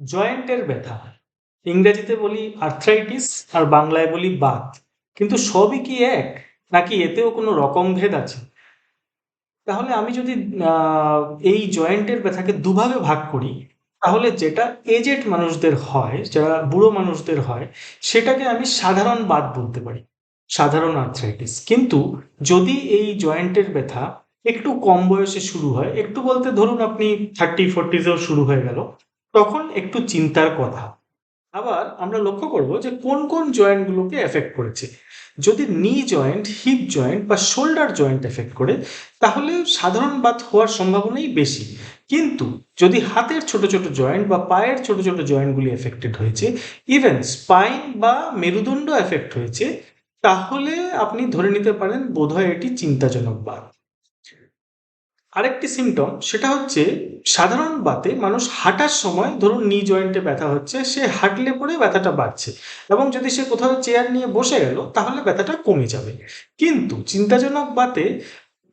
জয়েন্টের ব্যথা ইংরেজিতে বলি আর্থ্রাইটিস আর বাংলায় বলি বাত। কিন্তু সবই কি এক? নাকি এতেও কোনো রকম ভেদ আছে? তাহলে আমি যদি এই জয়েন্টের ব্যথাকে দুভাগে ভাগ করি, তাহলে যেটা এজেড মানুষদের হয়, যারা বুড়ো মানুষদের হয়, সেটাকে আমি সাধারণ বাদ বলতে পারি। সাধারণ আর্থ্রাইটিস কিন্তু যদি এই জয়েন্টের ব্যথা একটু কম বয়সে শুরু হয়, একটু বলতে ধরুন আপনি থার্টি ফোরটিতেও শুরু হয়ে গেল তখন একটু চিন্তার কথা। আবার আমরা লক্ষ্য করব যে কোন কোন জয়েন্টগুলোকে এফেক্ট করেছে। যদি নি জয়েন্ট হিপ জয়েন্ট বা শোল্ডার জয়েন্ট এফেক্ট করে, তাহলে সাধারণ বাত হওয়ার সম্ভাবনাই বেশি। কিন্তু যদি হাতের ছোট ছোট জয়েন্ট বা পায়ের ছোট ছোট জয়েন্টগুলি এফেক্টেড হয়েছে ইভেন স্পাইন বা মেরুদণ্ড এফেক্ট হয়েছে, তাহলে আপনি ধরে নিতে পারেন বোধহয় এটি চিন্তাজনক বাত। আরেকটি সিমটম সেটা হচ্ছে সাধারণ বাতে মানুষ হাঁটার সময় ধরুন নি জয়েন্টে ব্যথা হচ্ছে, সে হাঁটলে পরে ব্যথাটা বাড়ছে এবং যদি সে কোথাও চেয়ার নিয়ে বসে গেল, তাহলে ব্যথাটা কমে যাবে। কিন্তু চিন্তাজনক বাতে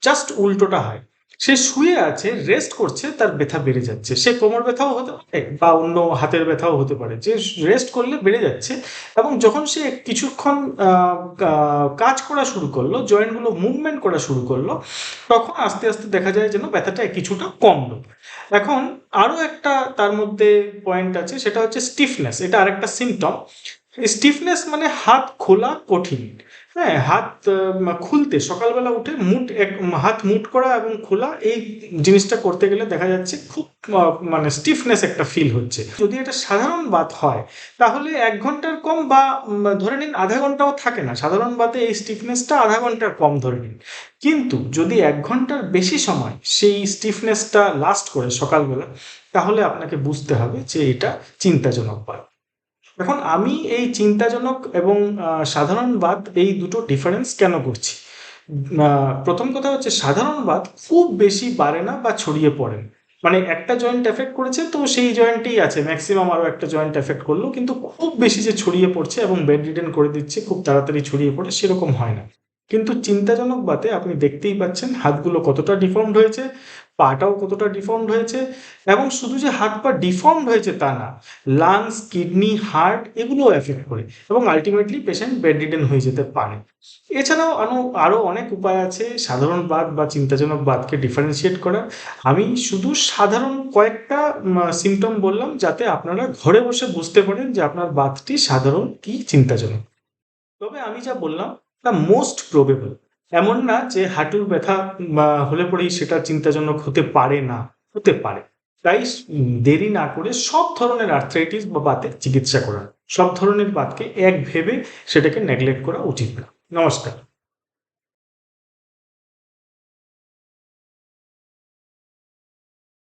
জাস্ট উল্টোটা হয়। সে শুয়ে আছে রেস্ট করছে, তার ব্যথা বেড়ে যাচ্ছে। সে কোমর ব্যথাও হতে পারে বা অন্য হাতের ব্যথাও হতে পারে। যে রেস্ট করলে বেড়ে যাচ্ছে এবং যখন সে কিছুক্ষণ কাজ করা শুরু করল জয়েন্টগুলো মুভমেন্ট করা শুরু করল, তখন আস্তে আস্তে দেখা যায় যেন ব্যথাটা কিছুটা কমলো। এখন আরও একটা তার মধ্যে পয়েন্ট আছে, সেটা হচ্ছে স্টিফনেস এটা আরেকটা সিমটম স্টিফনেস মানে হাত খোলা কঠিন। হ্যাঁ হাত খুলতে, সকালবেলা উঠে মুট এক, হাত মুট করা এবং খোলা, এই জিনিসটা করতে গেলে দেখা যাচ্ছে খুব মানে স্টিফনেস একটা ফিল হচ্ছে। যদি এটা সাধারণ বাত হয়, তাহলে এক ঘণ্টার কম বা ধরে নিন আধা ঘন্টাও থাকে না। সাধারণ বাতে এই স্টিফনেসটা আধা ঘণ্টার কম ধরে নিন। কিন্তু যদি এক ঘণ্টার বেশি সময় সেই স্টিফনেসটা লাস্ট করে সকালবেলা, তাহলে আপনাকে বুঝতে হবে যে এটা চিন্তাজনক বাত। এখন আমি এই চিন্তাজনক এবং সাধারণবাদ এই দুটো ডিফারেন্স কেন করছি? প্রথম কথা হচ্ছে সাধারণবাদ খুব বেশি বাড়ে না বা ছড়িয়ে পড়ে না। মানে একটা জয়েন্ট এফেক্ট করেছে তো সেই জয়েন্টেই আছে। ম্যাক্সিমাম আরও একটা জয়েন্ট এফেক্ট করল, কিন্তু খুব বেশি যে ছড়িয়ে পড়ছে এবং বেড রিডেন করে দিচ্ছে, খুব তাড়াতাড়ি ছড়িয়ে পড়ে সেরকম হয় না। কিন্তু চিন্তাজনক বাতে আপনি দেখতেই পাচ্ছেন হাতগুলো কতটা ডিফর্মড হয়েছে পাটাও কতটা ডিফর্মড হয়েছে এবং শুধু যে হাত পা ডিফর্মড হয়েছে তা না লাংস কিডনি হার্ট এগুলোও এফেক্ট করে এবং আলটিমেটলি পেশেন্ট বেড রিডেন হয়ে যেতে পারে। এছাড়াও আরও আরও অনেক উপায় আছে, সাধারণ বাত বা চিন্তাজনক বাতকে ডিফারেন্সিয়েট করার আমি শুধু সাধারণ কয়েকটা সিমটম বললাম যাতে আপনারা ঘরে বসে বুঝতে পারেন যে আপনার বাতটি সাধারণ কি চিন্তাজনক। তবে আমি যা বললাম তা মোস্ট প্রবেবল এমন না যে হাঁটুর ব্যথা হলে পরেই সেটা চিন্তাজনক হতে পারে না, হতে পারে। তাই দেরি না করে সব ধরনের আর্থ্রাইটিস বা বাতের চিকিৎসা করা। সব ধরনের বাতকে এক ভেবে সেটাকে নেগলেক্ট করা উচিত না। নমস্কার।